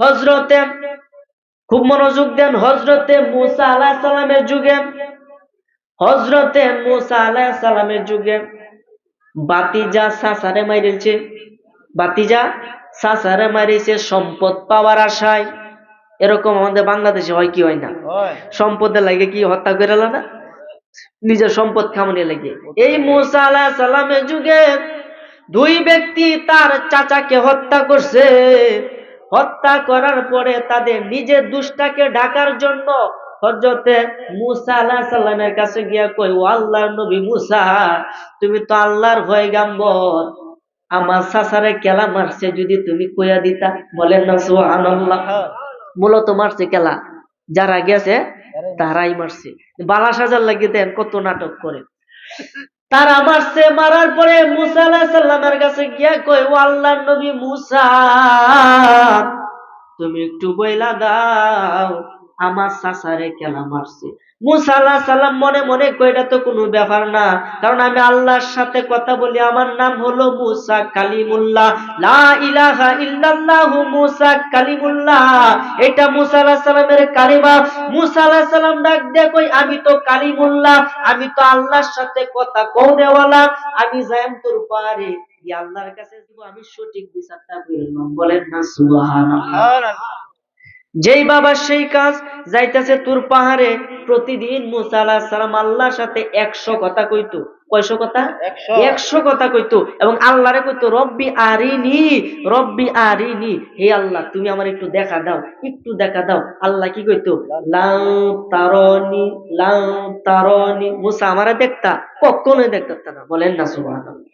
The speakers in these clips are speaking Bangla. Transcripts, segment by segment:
হজরতে খুব মনোযোগ দেন হজরতে মুসা আলাহ সালামের যুগে। হজরতে মুসা আলাহ সালামের যুগে বাতিজা সাসারে মাইরেছে বাতিজা সাসারে মারিছে সম্পদ পাওয়ার আশায়। এরকম আমাদের বাংলাদেশে হয় কি হয় না? সম্পদের লাগে কি হত্যা করে না? নিজের সম্পদ খামনে লাগে। এই মুসা আলাহ সালামের যুগে দুই ব্যক্তি তার চাচাকে হত্যা করছে। হত্যা করার পরে তাদের নিজের দুষ্টাকে ডাকার জন্য হজরতে মুসা আলাহ সাল্লামের কাছে গিয়া কই ও আল্লাহর নবী মুসা, তুমি তো আল্লাহর ভয় গাম্বর আমার সাসারে কেলা মারছে যদি তুমি কইয়া দিতা। বলেন না, সুবহানাল্লাহ। মূলত মারছে কেলা। যারা গেছে, তারাই মারছে। বালা সাজার লাগিয়ে দেন, কত নাটক করে। তারা মারছে মারার পরে মুসা আলাহিসাল্লামের কাছে গিয়া কই ও আল্লাহর নবী মুসা, তুমি একটু বইলা দাও। আমার সাসারে কেলা মারছে। মুসা সালাম মনে মনে কই এটা তো কোনো ব্যাপার না। কারণ আমি আল্লাহর সাথে কথা বলি, আমার নাম হলো মুসা কালিমুল্লাহ। লা ইলাহা ইল্লাল্লাহু মুসা কালিমুল্লাহ। এটা মুসা আলাইহিস কালিমা মুসা আলাইহিস ডাক কই আমি তো কালিমুল্লাহ, আমি তো আল্লাহর সাথে কথা কওনেওয়ালা আমি যাইম তোর পারে আল্লাহর কাছে আমি সঠিক বিচারটা বলেন না সুবহানাল্লাহ। যেই বাবা সেই কাজ যাইতেছে তোর পাহাড়ে প্রতিদিন মুসা আলাহ সালাম আল্লাহর সাথে একশো কথা কইতো। কয়শো কথা? একশো। কথা কইতো এবং আল্লাহরে কইতো রব্বি আরিনি রব্বি আরিনি। হে আল্লাহ তুমি আমার একটু দেখা দাও একটু দেখা দাও। আল্লাহ কি কইতো? লাউ তারনি লাউ তারনি। মুসা আমারে দেখতা কখনোই দেখতা না। বলেন না সুবহানাল্লাহ।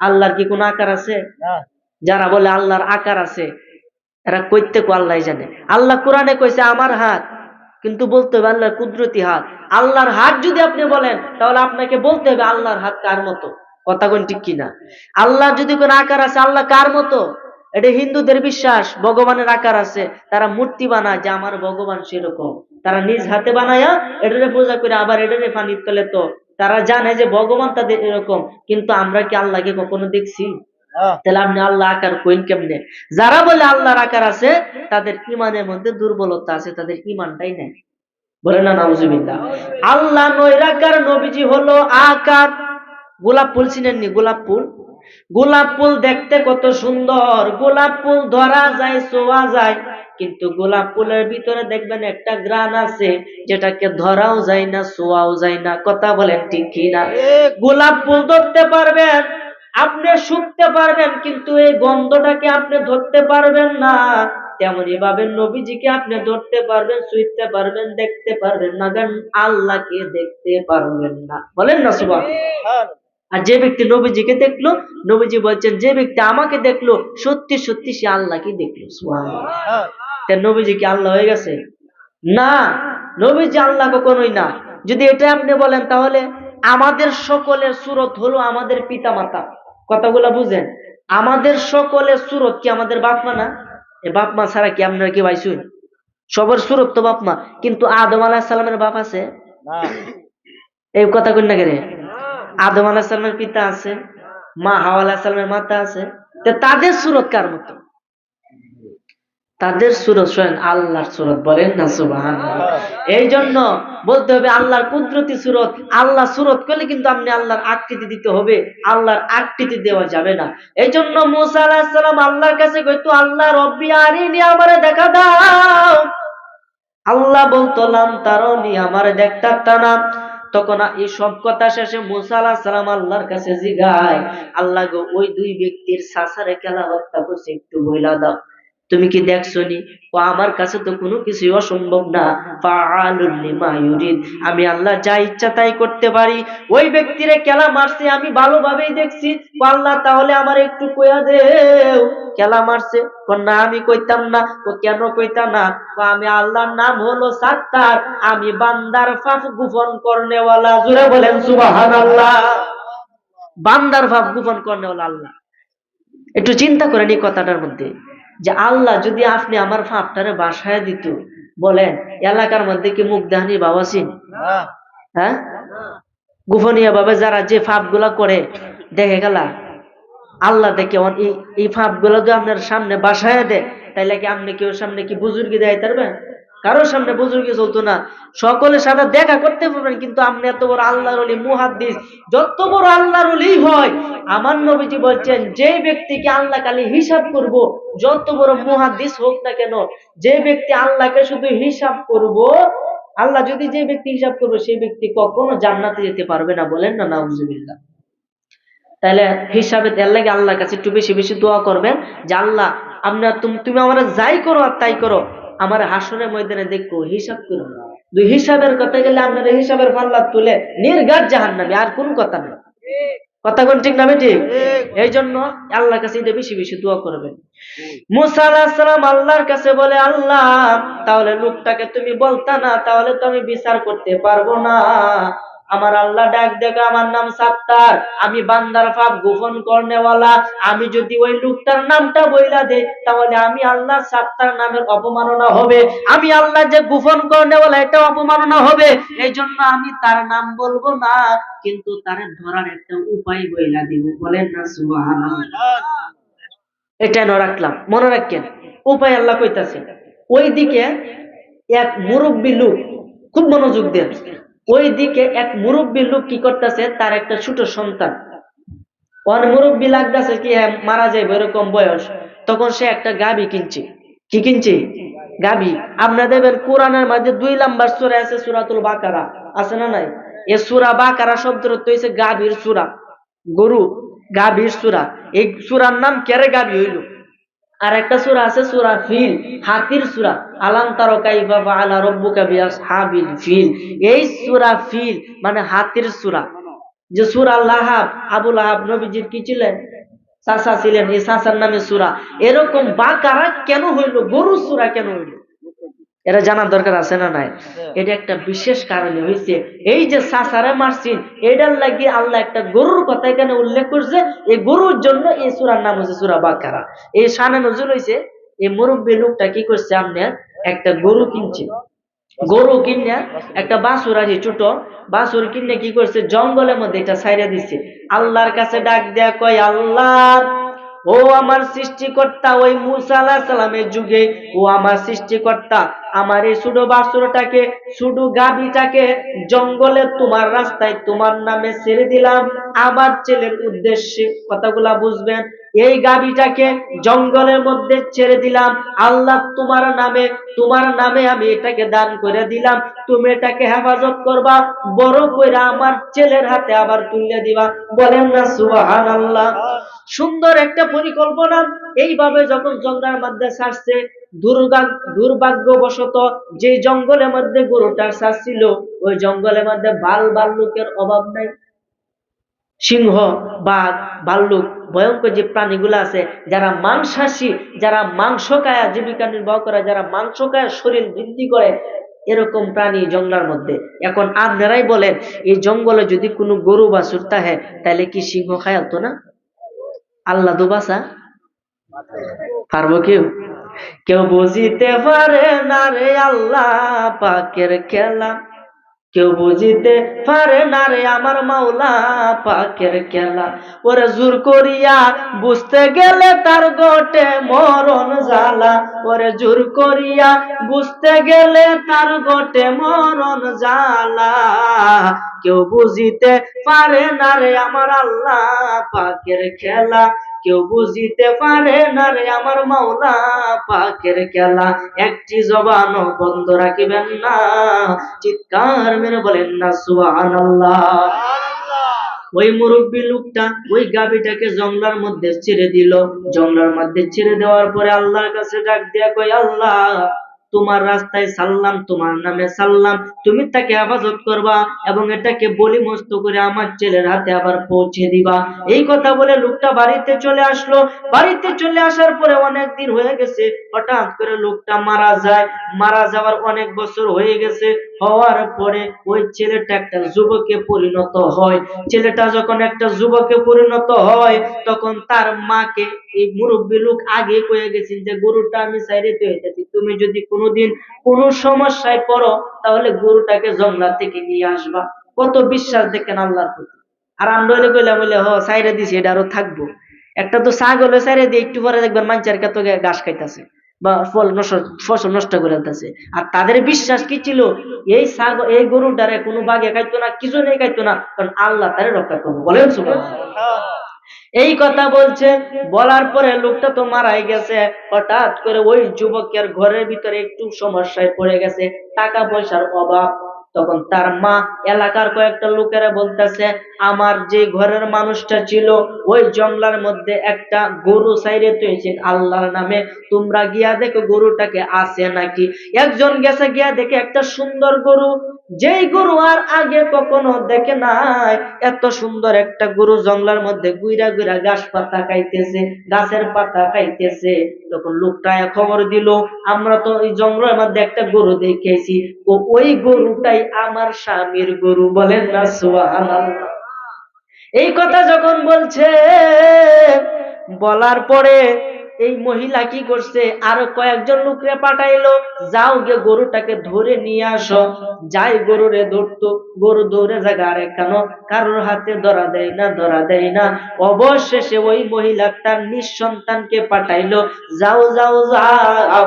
আল্লাহর কি কোনো আকার আছে? যারা বলে আল্লাহর আকার আছে এরা কইতে কো আল্লাহ জানে। আল্লাহ কোরআনে কইছে, আমার হাত। কিন্তু বলতে হবে, আল্লাহর কুদরতি হাত। আল্লাহর হাত যদি আপনি বলেন, তাহলে আপনাকে বলতে হবে, আল্লাহর হাত কার মতো? কথা কোন ঠিক কিনা? আল্লাহ যদি কোন আকার আছে, আল্লাহ কার মতো? এটা হিন্দুদের বিশ্বাস, ভগবানের আকার আছে। তারা মূর্তি বানায় যে আমার ভগবান সেরকম। তারা নিজ হাতে বানায়া এটারে পূজা করে, আবার এটারে পানির তলে তো। তারা জানে যে ভগবান তাদের এরকম, কিন্তু আমরা কি আল্লাহকে কখনো দেখছি? তাহলে আপনি আল্লাহ আকার কইন কেমনে? যারা বলে আল্লাহর আকার আছে তাদের ইমানের মধ্যে দুর্বলতা আছে তাদের ইমানটাই নেই। বলে না নাউজুবিল্লাহ। আল্লাহ নৈরাকার নবীজি হলো আকার। গোলাপ ফুল চিনেননি? গোলাপ ফুল। গোলাপ ফুল দেখতে কত সুন্দর। গোলাপ ফুল ধরা যায় ছোঁয়া যায়। কিন্তু গোলাপ ফুলের ভিতরে দেখবেন একটা গ্রান আছে যেটাকে ধরাও যায় না ছোঁয়াও যায় না। কথা বলেন ঠিক কিনা? গোলাপ ফুল ধরতে পারবেন আপনি শুকতে পারবেন, কিন্তু এই গন্ধটাকে আপনি ধরতে পারবেন না। তেমনি ভাবে নবীজিকে আপনি ধরতে পারবেন, শুইতে পারবেন, দেখতে পারবেন না, কারণ আল্লাহকে দেখতে পারবেন না। বলেন না সুবাহ আর যে ব্যক্তি নবীজিকে দেখল, নবীজি বলছেন, যে ব্যক্তি আমাকে দেখল, সত্যি সত্যি সে আল্লাহকে দেখল। নবীজি কি আল্লাহ হয়ে গেছে? না, নবীজি আল্লাহ কখনোই না। যদি এটা আপনি বলেন, তাহলে আমাদের সকলের সুরত হলো আমাদের পিতা মাতা কথাগুলো বুঝেন। আমাদের সকলের সুরত কি আমাদের বাপমা না? বাপমা বাপ ছাড়া কি আপনারা কি ভাইছুন সবার সুরত তো বাপমা কিন্তু আদম আলাহ সালামের বাপ আছে? এই কথা কন্যা কেন? আদম আলাহ সালামের পিতা আছে মা হাওয়া আলাহ সালামের মাতা আছে। তো তাদের সুরত কার মতো? তাদের সুরত শোনেন আল্লাহর সুরত বলেন না সুবাহান এই জন্য বলতে হবে আল্লাহর কুদরতি সুরত আল্লাহ সুরত করলে কিন্তু আপনি আল্লাহর আকৃতি দিতে হবে আল্লাহর আকৃতি দেওয়া যাবে না। এই জন্য মুসা আলাহিসাল্লাম আল্লাহর কাছে কইতো আল্লাহ রব্বি আরিনি আমারে দেখা দাও। আল্লাহ বলতলাম তারনি আমারে দেখতা না। তখন এই সব কথা শেষে মুসা আলাহ সালাম আল্লাহর কাছে জিগায় আল্লাহ গো ওই দুই ব্যক্তির সাসারে খেলা হত্যা করছে একটু বইলা দাও। তুমি কি দেখছ নি ও আমার কাছে তো কোনো কিছুই অসম্ভব না। আমি আল্লাহ যা ইচ্ছা তাই করতে পারি। ওই ব্যক্তিরে খেলা মারছে, আমি ভালোভাবেই দেখছি। আল্লাহ, তাহলে আমার একটু কইয়া দেও। খেলা মারছে। না, আমি কইতাম না। ও কেন কইতাম না? আমি আল্লাহর নাম হলো সাত্তার। আমি বান্দার ফাফ গুফন করনেওয়ালা। জুড়ে বলেন, সুবহানাল্লাহ। বান্দার ভাব গোপন করনেওয়ালা আল্লাহ। একটু চিন্তা করেন এই কথাটার মধ্যে। যে আল্লাহ যদি আপনি আমার ফাপটারে বাসায় দিত বলেন এলাকার মধ্যে কি মুখ দেহানি বাবাসিন হ্যাঁ? গোপনীয় ভাবে যারা যে ফাপগুলা করে দেখে গেলা? আল্লাহ দেখে এই ফাপগুলা যদি আপনার সামনে বাসায় দেয় তাইলে কি আপনি কেউ সামনে কি বুজুর্গি দেয় পারবেন? কারোর সামনে বুজুর্গি চলতো না। সকলের সাথে দেখা করতে পারবেন কিন্তু আপনি এত বড় আল্লাহর অলি মুহাদ্দিস, যত বড় আল্লাহর হয়, আমার নবীজি বলছেন যে ব্যক্তিকে আল্লাহ কালি হিসাব করব, যত বড় মুহাদ্দিস হোক না কেন, যে ব্যক্তি আল্লাহকে শুধু হিসাব করব, আল্লাহ যদি যে ব্যক্তি হিসাব করবে, সেই ব্যক্তি কখনো জান্নাতে যেতে পারবে না বলেন না, নাউজুবিল্লাহ। তাহলে হিসাবে দেওয়ার লাগে আল্লাহর কাছে একটু বেশি বেশি দোয়া করবেন, যে আল্লাহ আপনার তুমি আমার যাই করো আর তাই করো আমার হাসনের ময়দানে দেখব হিসাব করুন দুই হিসাবের কথা গেলে আপনার হিসাবের পাল্লা তুলে নির্ঘাত জাহান নামে আর কোন কথা নেই। কথা কোন ঠিক নামে ঠিক? এই জন্য আল্লাহর কাছে বেশি বেশি দোয়া করবেন। মুসা আলাহিসাল্লাম আল্লাহর কাছে বলে, আল্লাহ, তাহলে লোকটাকে তুমি বলতা না, তাহলে তো আমি বিচার করতে পারব না। আমার আল্লাহ ডাক দেখো আমার নাম সাত্তার। আমি বান্দার পাপ গোপন করনেওয়ালা। আমি যদি ওই লোকটার নামটা বইলা দেই, তাহলে আমি আল্লাহ সাত্তার নামের অপমাননা হবে। আমি আল্লাহ যে গোপন করনেওয়ালা এটা অপমাননা হবে। এই জন্য আমি তার নাম বলব না, কিন্তু তার ধরার একটা উপায় বইলা দিব। বলেন না, সুবহানাল্লাহ। এটা ন রাখলাম। মনে রাখেন, উপায় আল্লাহ কইতাছে। ওইদিকে এক মুরব্বী লোক খুব মনোযোগ দেন। ওই দিকে এক মুরব্বী লোক কি করতেছে? তার একটা ছোট সন্তান। ওর মুরব্বী লাগতেছে কি হ্যাঁ মারা যাইবে, এরকম বয়স। তখন সে একটা গাবি কিনছে। কি কিনছে? গাবি আপনারা দেখবেন কোরআনের মাঝে দুই নাম্বার সুরা আছে, সুরাতুল বাকারা। আছে না নাই? এ সুরা বাকারা শব্দের হয়েছে গাভীর সুরা। গরু, গাভীর সুরা। এই সুরার নাম কেরে গাভী হইল? আর একটা সুরা আছে সুরা ফিল হাতির সুরা। আলাম তারো কাইফা আলা রব্বুকা এই সুরা ফিল মানে হাতির সুরা। যে সুরা লাহাব আবু লাহাব নবীজির কি ছিলেন চাষা ছিলেন, এই চাষার নামে সুরা। এরকম বাকারা কেন হইল? গরু সুরা কেন হইল? এটা জানার দরকার আছে না নাই? এটা একটা বিশেষ কারণে হয়েছে এই যে সাসারে মারছিন এটার লাগি আল্লাহ একটা গরুর কথা এখানে উল্লেখ করছে এই গরুর জন্য এই সুরার নাম হচ্ছে সুরা বাকারা। এই সানে নজরুল হয়েছে এই মুরব্বী লোকটা কি করছে আপনার একটা গরু কিনছে। গরু কিনে একটা বাসুর আছে ছোট বাসুর কিনে কি করছে? জঙ্গলের মধ্যে এটা ছাইরা দিচ্ছে আল্লাহর কাছে ডাক দেয়া কয় আল্লাহ ও আমার সৃষ্টিকর্তা ওই মুসা আলাহ সালামের যুগে, ও আমার সৃষ্টিকর্তা, আমার এই সুডো বাসুরটাকে, সুডু গাবিটাকে জঙ্গলে তোমার রাস্তায় তোমার নামে ছেড়ে দিলাম। আমার ছেলের উদ্দেশ্যে কথাগুলা বুঝবেন। এই গাবিটাকে জঙ্গলের মধ্যে ছেড়ে দিলাম। আল্লাহ তোমার নামে তোমার নামে আমি এটাকে দান করে দিলাম। তুমি এটাকে হেফাজত করবা। বড় করে আমার ছেলের হাতে আবার তুলে দিবা। বলেন না সুবাহান আল্লাহ সুন্দর একটা পরিকল্পনা। এইভাবে যখন জঙ্গলের মধ্যে ছাড়ছে দুর্ভাগ্যবশত যে জঙ্গলের মধ্যে গরুটা ছাড়ছিল, ওই জঙ্গলের মধ্যে বাল বাল্লুকের অভাব নাই। সিংহ, বাঘ ভাল্লুক ভয়ঙ্কর যে প্রাণীগুলো আছে, যারা মাংসাশী, যারা মাংস কায়া জীবিকা নির্বাহ করে, যারা মাংস কায়া শরীর বৃদ্ধি করে, এরকম প্রাণী জঙ্গলার মধ্যে। এখন আপনারাই বলেন, এই জঙ্গলে যদি কোনো গরু বা হয়, তাহলে কি সিংহ খায়াতো না? আল্লাহ তো দুবাসা পারব কেউ? কেউ বুঝিতে পারে না রে আল্লাহ পাকের খেলা। কেউ বুঝিতে পারে না রে আমার মাওলা পাকের খেলা। ওরে জোর করিয়া বুঝতে গেলে তার গোটে মরণ জ্বালা। ওরে জোর করিয়া বুঝতে গেলে তার গোটে মরণ জ্বালা। কেউ বুঝিতে পারে না রে আমার আল্লাহ পাকের খেলা। কেউ বুঝিতে পারে না রে আমার মাওলা পাখের খেলা। একটি জবান বন্ধ রাখিবেন না। চিৎকার মেরে বলেন না সুহান ওই মুরব্বী লোকটা ওই গাবিটাকে জঙ্গলার মধ্যে ছেড়ে দিল। জঙ্গলার মধ্যে ছেড়ে দেওয়ার পরে আল্লাহর কাছে ডাক দিয়া কই আল্লাহ তোমার রাস্তায় সাল্লাম, তোমার নামে সাল্লাম। তুমি তাকে হেফাজত করবা এবং এটাকে বলি মস্ত করে আমার ছেলের হাতে আবার পৌঁছে দিবা। এই কথা বলে লোকটা বাড়িতে চলে আসলো। বাড়িতে চলে আসার পরে অনেক দিন হয়ে গেছে। হঠাৎ করে লোকটা মারা যায়। মারা যাওয়ার অনেক বছর হয়ে গেছে। হওয়ার পরে ওই ছেলেটা একটা যুবকে পরিণত হয়। ছেলেটা যখন একটা যুবকে পরিণত হয়, তখন তার মাকে এই মুরব্বী লোক আগে কয়ে গেছেন যে, গরুটা আমি হইতেছি। তুমি যদি কোনোদিন কোনো সমস্যায় পড়ো, তাহলে গরুটাকে জঙ্গলা থেকে নিয়ে আসবা। কত বিশ্বাস দেখেন আল্লাহর প্রতি। আর আমরা হইলে কইলাম বলে হ সাইরে দিছি, এটা আরও থাকব। একটা তো ছাগল সাইরে দিয়ে একটু পরে দেখবেন মাঞ্চার কত ঘাস খাইতেছে, বা ফল নষ্ট, ফসল নষ্ট করে দিতেছে আর তাদের বিশ্বাস কি ছিল? এই ছাগল, এই গরুটারে কোনো বাঘে খাইতো না কিছু নেই খাইতো না? কারণ আল্লাহ তারে রক্ষা করব। বলেন সুবহানাল্লাহ। এই কথা বলছে। বলার পরে লোকটা তো মারাই গেছে। হঠাৎ করে ওই যুবকের ঘরের ভিতরে একটু সমস্যায় পড়ে গেছে। টাকা পয়সার অভাব। তখন তার মা এলাকার কয়েকটা লোকেরা বলতেছে, আমার যে ঘরের মানুষটা ছিল, ওই জঙ্গলার মধ্যে একটা গরু সাইরে তুইছে। আল্লাহর নামে তোমরা গিয়া দেখো গরুটাকে আছে নাকি? একজন গেছে গিয়া দেখে একটা সুন্দর গরু। যেই গরু আর আগে কখনো দেখে নাই। এত সুন্দর একটা গরু জঙ্গলার মধ্যে গুইরা গুইরা গাছ পাতা খাইতেছে, গাছের পাতা খাইতেছে। তখন লোকটা খবর দিল, আমরা তো ওই জঙ্গলের মধ্যে একটা গরু দেখেছি। ও ওই গরুটাই আমার স্বামীর গরু বলেন না, সুবহানাল্লাহ। এই কথা যখন বলছে, বলার পরে এই মহিলা কি করছে? আরও কয়েকজন লোকরে পাঠাইলো, যাও গে গরুটাকে ধরে নিয়ে আসো। যাই গরুরে ধরতো, গরু ধরে জায়গা আর কেন? কারোর হাতে ধরা দেয় না, ধরা দেয় না। অবশেষে ওই মহিলা তার নিঃসন্তানকে পাঠাইলো, যাও যাও যাও।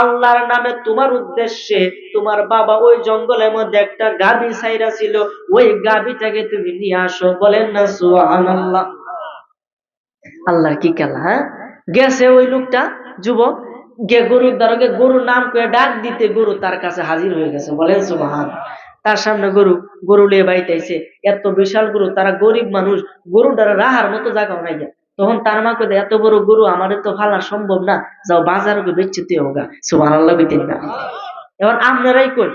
আল্লাহর নামে তোমার উদ্দেশ্যে তোমার বাবা ওই জঙ্গলের মধ্যে একটা গাভী সাইরা ছিল, ওই গাভীটাকে তুমি নিয়ে আসো, বলেন না, সুবহানাল্লাহ। আল্লাহর কি খেলা হ্যাঁ? গেছে ওই লোকটা, যুবক, গে গরুর দ্বারকে গরুর নাম করে ডাক দিতে গরু তার কাছে হাজির হয়ে গেছে, বলেন সুবহান। তার সামনে গরু গরু লিয়ে বাইতেছে, এত বিশাল গরু, তারা গরিব মানুষ গরু দ্বারা রাহার মতো জায়গাও নাই গিয়া। তখন তার মা কই এত বড় গরু আমাদের তো ফালা সম্ভব না। যাও বাজার বেচতে তুই হোগা। সুবহান আল্লাহ বিতিন না এবার আপনারাই কই?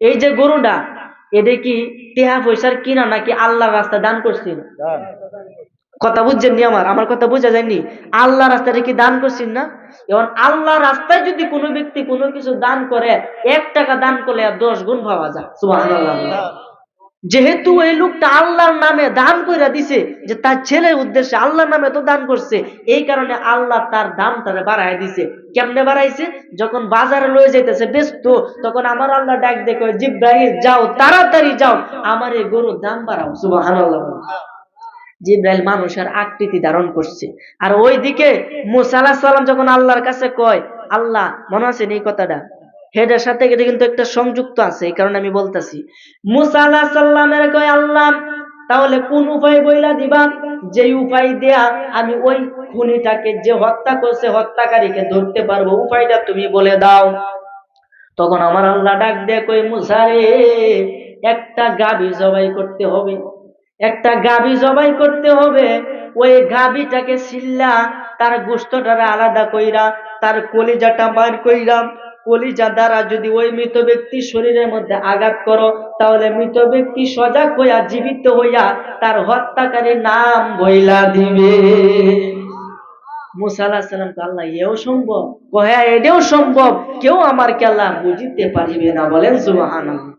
এই যে গরুটা এটা কি টেহা পয়সার কিনা নাকি আল্লাহর রাস্তা দান করছিল? কথা বুঝছেন নি আমার? আমার কথা বোঝা যায়নি। আল্লাহ রাস্তাটা কি দান করছেন না? এবং আল্লাহ রাস্তায় যদি কোনো ব্যক্তি কোনো কিছু দান করে এক টাকা দান করলে আর দশ গুণ পাওয়া যায়। সুবহানাল্লাহ। যেহেতু এই লোকটা আল্লাহর নামে দান করে দিছে যে তার ছেলের উদ্দেশ্যে আল্লাহর নামে তো দান করছে, এই কারণে আল্লাহ তার দামটারে বাড়ায় দিছে। কেমনে বাড়াইছে? যখন বাজারে লয়ে যাইতেছে ব্যস্ত, তখন আমার আল্লাহ ডাক দেখো জিব্রাহিম যাও, তাড়াতাড়ি যাও, আমার এই গরুর দাম বাড়াও, সুবহানাল্লাহ। জিব্রাইল মানুষের আকৃতি ধারণ করছে। আর ওইদিকে মুসা আলাহিস সালাম যখন আল্লাহর কাছে কয়, আল্লাহ, মনে আছে এই কথাটা? হেডের সাথে এটা কিন্তু একটা সংযুক্ত আছে, এই কারণে আমি বলতাছি। মুসা আলাহিস সাল্লামের কয়, আল্লাহ, তাহলে কোন উপায় বইলা দিবা? যে উপায় দেয়া আমি ওই খুনিটাকে যে হত্যা করছে, হত্যাকারীকে ধরতে পারব, উপায়টা তুমি বলে দাও। তখন আমার আল্লাহ ডাক দিয়ে কই মুসারে একটা গাভী জবাই করতে হবে। একটা গাভী জবাই করতে হবে, ওই গাভীটাকে সিল্লা তার গোস্তটারে আলাদা কইরা, তার কলিজাটা বার কইরা কলিজা দ্বারা যদি ওই মৃত ব্যক্তির শরীরের মধ্যে আঘাত করো, তাহলে মৃত ব্যক্তি সজাগ হইয়া, জীবিত হইয়া তার হত্যাকারীর নাম বইলা দিবে। এও সম্ভব। কেউ আমার কেলা বুঝিতে পারিবে না। বলেন, সুবহানাল্লাহ।